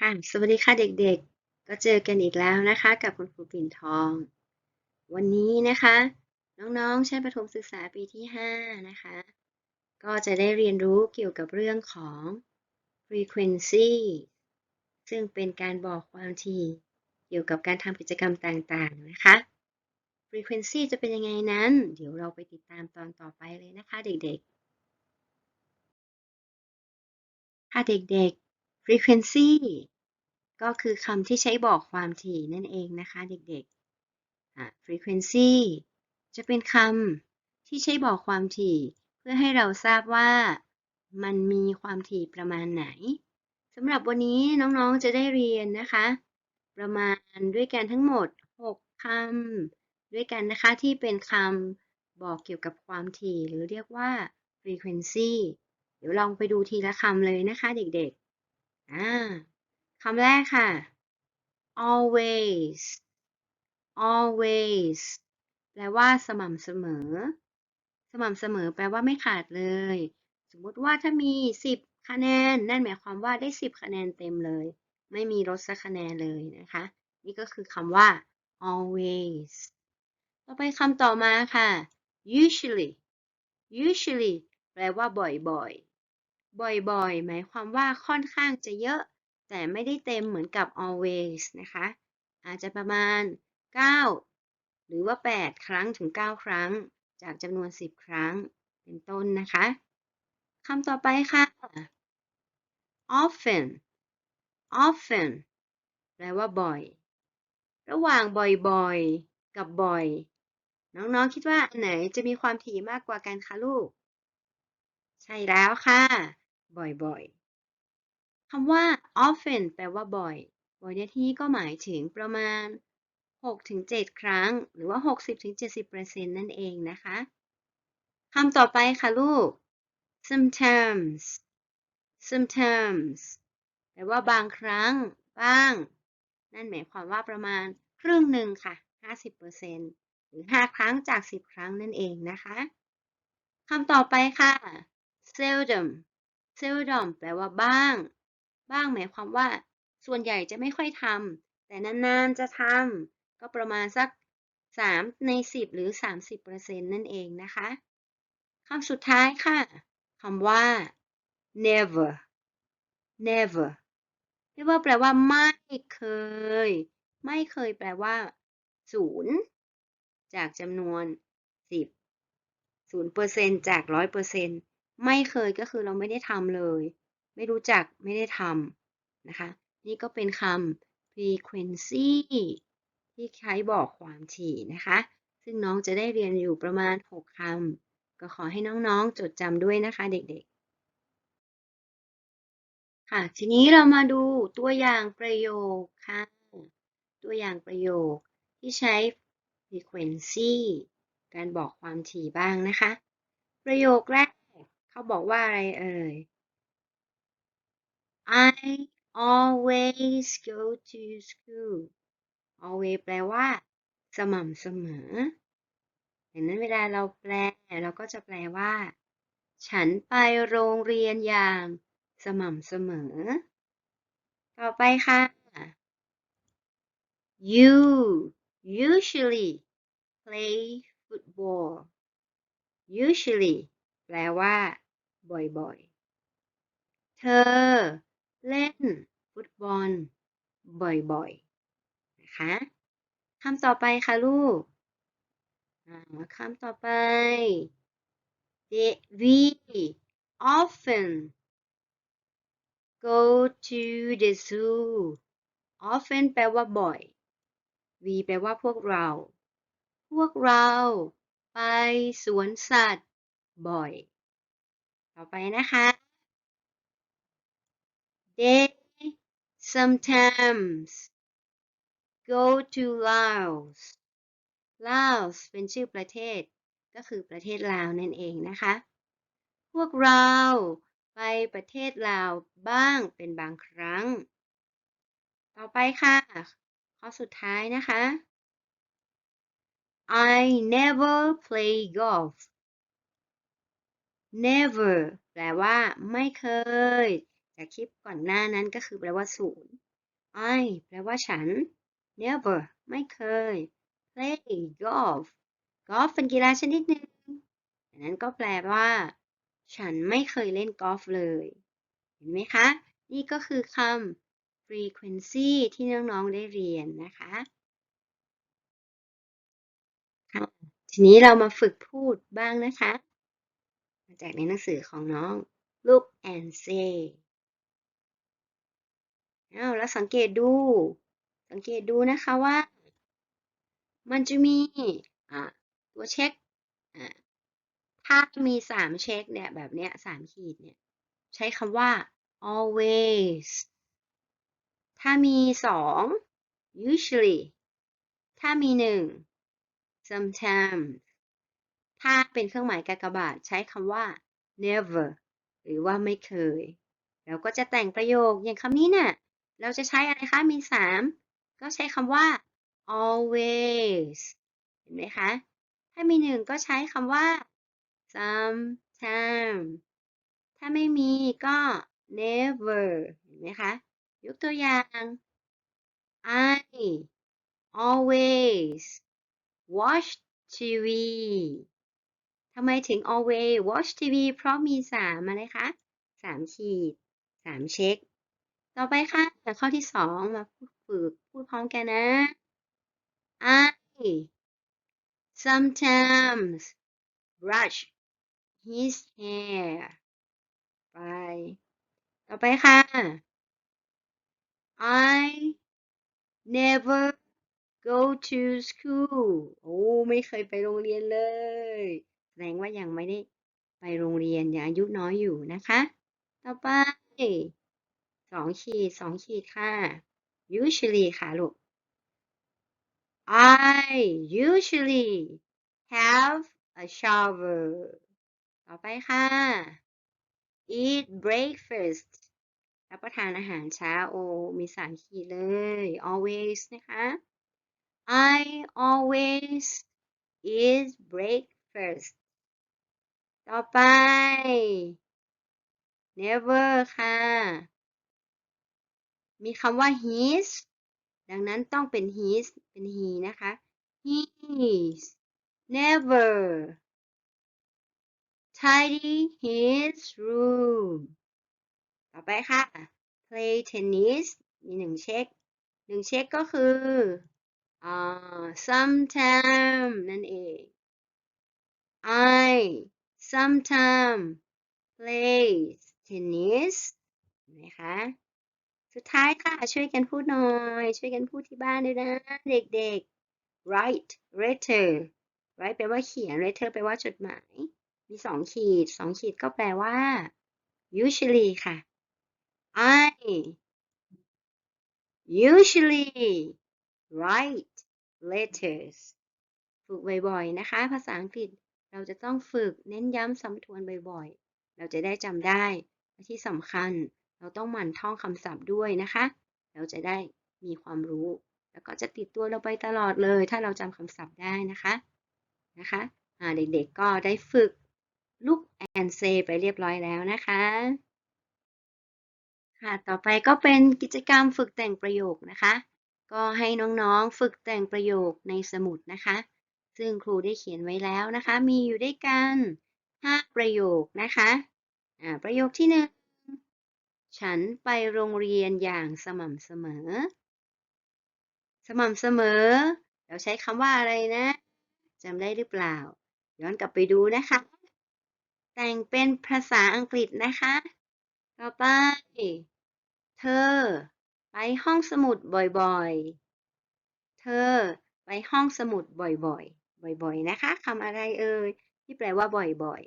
ค่ะสวัสดีค่ะเด็กๆ ก็เจอกันอีกแล้วนะคะ กับคุณครูปิ่นทอง วันนี้นะคะ น้องๆชั้นประถมศึกษาปีที่ 5 นะคะ ก็จะได้เรียนรู้เกี่ยวกับเรื่องของ frequency ซึ่งเป็นการบอกความถี่เกี่ยวกับการทำกิจกรรมต่างๆนะคะ frequency จะเป็นยังไงนั้น เดี๋ยวเราไปติดตามตอนต่อไปเลยนะคะเด็กๆ ค่ะเด็กๆ frequency ก็คือคำที่ใช้บอกความถี่นั่นเองนะคะเด็กๆ frequency จะเป็นคำที่ใช้บอกความถี่ เพื่อให้เราทราบว่ามันมีความถี่ประมาณไหนสำหรับวันนี้น้องๆ จะได้เรียนนะคะ ประมาณด้วยกันทั้งหมด 6คำด้วยกันนะคะที่เป็นคำบอกเกี่ยวกับความถี่หรือเรียกว่า frequency เดี๋ยวลองไปดูทีละคำเลยนะคะเด็กๆ อ่าคำแรกค่ะ always always แปลว่าสม่ำเสมอ สม่ำเสมอแปลว่าไม่ขาดเลย สมมติว่าถ้ามี 10 คะแนน นั่นหมายความว่าได้ 10 คะแนนเต็มเลย ไม่มีลดสักคะแนนเลยนะคะ นี่ก็คือคำว่า always ต่อไปคำต่อมาค่ะ usually usually แปลว่าบ่อยๆ บ่อยๆ หมายความว่าค่อนข้างจะเยอะ แต่ไม่ได้เต็มเหมือนกับ always นะคะ อาจจะประมาณ 9 หรือว่า 8 ครั้งถึง 9 ครั้ง จากจำนวน 10 ครั้งเป็นต้นนะคะคำต่อไปค่ะ often often แปลว่าบ่อย ระหว่างบ่อยๆ กับบ่อย น้องๆ คิดว่าอันไหนจะมีความถี่มากกว่ากันคะลูก ใช่แล้วค่ะ บ่อยๆคำว่า often แปลว่าบ่อย บ่อยในที่นี้ก็หมายถึงประมาณ 6-7 ครั้ง หรือว่า 60-70%นั่นเองนะคะคำต่อไปค่ะลูก sometimes sometimes แปลว่าบางครั้ง บ้าง นั่นหมายความว่าประมาณครึ่งหนึ่งค่ะ 50%หรือ 5 ครั้งจาก 10 ครั้งนั่นเองนะคะคำต่อไปค่ะ seldom seldom แปลว่าบ้าง บ้างหมายความว่า ส่วนใหญ่จะไม่ค่อยทำ แต่นานๆจะทำ ก็ประมาณสัก 3 ใน 10 หรือ 30%นั่นเองนะคะคำสุดท้ายค่ะคำว่า never never เรียกว่าแปลว่าไม่เคย ไม่เคยแปลว่าศูนย์จากจำนวน10 0%จาก100% ไม่เคยก็คือเราไม่ได้ทำเลย ไม่รู้จักไม่ได้ทำนะคะ นี่ก็เป็นคำ frequency ที่ใช้บอกความถี่นะคะ ซึ่งน้องจะได้เรียนอยู่ประมาณ 6คำก็ขอให้น้องๆ จดจำด้วยนะคะเด็กๆ ค่ะ ทีนี้เรามาดูตัวอย่างประโยคค่ะ ตัวอย่างประโยคที่ใช้ frequency การบอกความถี่บ้างนะคะ ประโยคแรก เขาบอกว่าอะไรเอ่ย I always go to school always แปลว่า สม่ำเสมอดังนั้นเวลาเราแปลเราก็จะแปลว่า ฉันไปโรงเรียนอย่าง สม่ำเสมอ ต่อไปค่ะ you usually play football usually แปลว่า บ่อยๆ เธอ เล่น ฟุตบอล บ่อยๆ นะคะคำต่อไปค่ะลูกคำต่อไป we often go to the zoo often แปลว่าบ่อย we แปลว่าพวกเรา พวกเรา ไปสวนสัตว์ บ่อย ต่อไปนะคะ They sometimes go to Laos Laos เป็นชื่อประเทศ ก็คือประเทศลาวนั่นเองนะคะ พวกเราไปประเทศลาวบ้างเป็นบางครั้ง ต่อไปค่ะ ข้อสุดท้ายนะคะ I never play golf never แปลว่า ไม่เคยแต่คลิปก่อนหน้านั้นก็คือแปลว่าศูนย์ I แปลว่าฉัน never ไม่เคย play golf golf เป็นกีฬาชนิดหนึ่งดังนั้นก็แปลว่า ฉันไม่เคยเล่นกอล์ฟเลย เห็นไหมคะ นี่ก็คือคำ frequency ที่น้อง ๆ ได้เรียนนะคะทีนี้เรามาฝึกพูดบ้างนะคะ จากในหนังสือของน้อง look and say อ้าแล้วสังเกตดู สังเกตดูนะคะว่า มันจะมีตัวเช็คถ้ามีสามเช็คเนี่ยแบบเนี้ยสามขีดเนี่ย ใช้คำว่า always ถ้ามีสอง usually ถ้ามีหนึ่ง sometimes ถ้าเป็นเครื่องหมายกากบาทใช้คำว่า never หรือว่าไม่เคย เราก็จะแต่งประโยคอย่างคำนี้น่ะ เราจะใช้อะไรคะ มีสามก็ใช้คำว่า always เห็นไหมคะ ถ้ามีหนึ่งก็ใช้คำว่า sometime ถ้าไม่มีก็ never เห็นไหมคะ ยกตัวอย่าง I always watch TV ทำไมถึง always watch TV เพราะมีสามอะไรคะสามขีดสามเช็ค ต่อไปค่ะข้อที่สองมาฝึกพูดพร้อมกันนะ I sometimes brush his hair ไป ต่อไปค่ะ I never go to school โอ้ ไม่เคยไปโรงเรียนเลย ดงว่ายังไม่ได้ไปโรงเรียนยังอายุน้อยอยู่นะคะ ต่อไปสองขีดสองขีดค่ะ usually ค่ะลูก I usually have a shower ต่อไปค่ะ eat breakfast รับประทานอาหารเช้าโอ มีสามขีดเลย always นะคะ I always eat breakfast ต่อไป never ค่ะ มีคำว่า his ดังนั้นต้องเป็น his เป็น he นะคะ his never tidy his room ต่อไปค่ะ play tennis มีหนึ่งเช็คหนึ่งเช็คก็คืออ่า sometime นั่นเอง I sometime play tennis เห็นไหมคะ สุดท้ายค่ะ ช่วยกันพูดหน่อย ช่วยกันพูดที่บ้านด้วยนะ เด็กๆ write letter write แปลว่าเขียน letter แปลว่าจดหมาย มีสองขีดสองขีดก็แปลว่า usually ค่ะ I usually write letters ฝึกบ่อยๆ นะคะ ภาษาอังกฤษ เราจะต้องฝึกเน้นย้ำซ้ำทวนบ่อยๆ เราจะได้จำได้และที่สำคัญเราต้องหมั่นท่องคำศัพท์ด้วยนะคะ เราจะได้มีความรู้ แล้วก็จะติดตัวเราไปตลอดเลย ถ้าเราจำคำศัพท์ได้นะคะนะคะเด็กๆก็ได้ฝึก look and say ไปเรียบร้อยแล้วนะคะค่ะต่อไปก็เป็นกิจกรรมฝึกแต่งประโยคนะคะ ก็ให้น้องๆฝึกแต่งประโยคในสมุดนะคะ ซึ่งครูได้เขียนไว้แล้วนะคะ มีอยู่ด้วยกัน 5 ประโยคนะคะอ่าประโยคที่หนึ่งฉันไปโรงเรียนอย่างสม่ำเสมอ สม่ำเสมอ เราใช้คำว่าอะไรนะจำได้หรือเปล่า ย้อนกลับไปดูนะคะ แต่งเป็นภาษาอังกฤษนะคะ ต่อไป เธอ ไปห้องสมุดบ่อยๆ เธอไปห้องสมุดบ่อยๆ บ่อยๆ นะคะคำอะไรเอ่ยที่แปลว่าบ่อย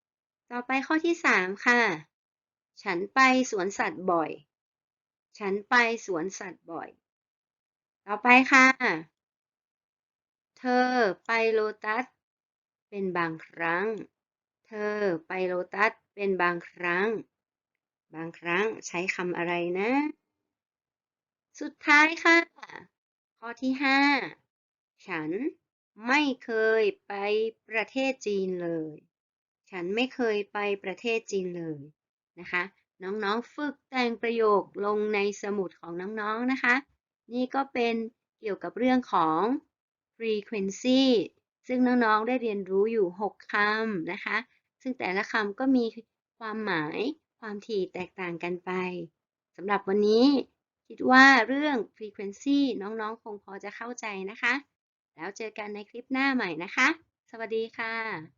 ๆ ต่อไปข้อที่สามค่ะ ฉันไปสวนสัตว์บ่อย ฉันไปสวนสัตว์บ่อย ต่อไปค่ะ เธอไปโลตัส เป็นบางครั้ง เธอไปโลตัสเป็นบางครั้ง บางครั้งใช้คำอะไรนะ สุดท้ายค่ะ ข้อที่ห้าฉัน ไม่เคยไปประเทศจีนเลย ฉันไม่เคยไปประเทศจีนเลยนะคะ น้องๆฝึกแต่งประโยคลงในสมุดของน้องๆนะคะ นี่ก็เป็นเกี่ยวกับเรื่องของ frequency ซึ่งน้องๆได้เรียนรู้อยู่ 6คำนะคะ ซึ่งแต่ละคำก็มีความหมายความถี่แตกต่างกันไปสำหรับวันนี้คิดว่าเรื่อง frequency น้องๆ คงพอจะเข้าใจนะคะ แล้วเจอกันในคลิปหน้าใหม่นะคะ สวัสดีค่ะ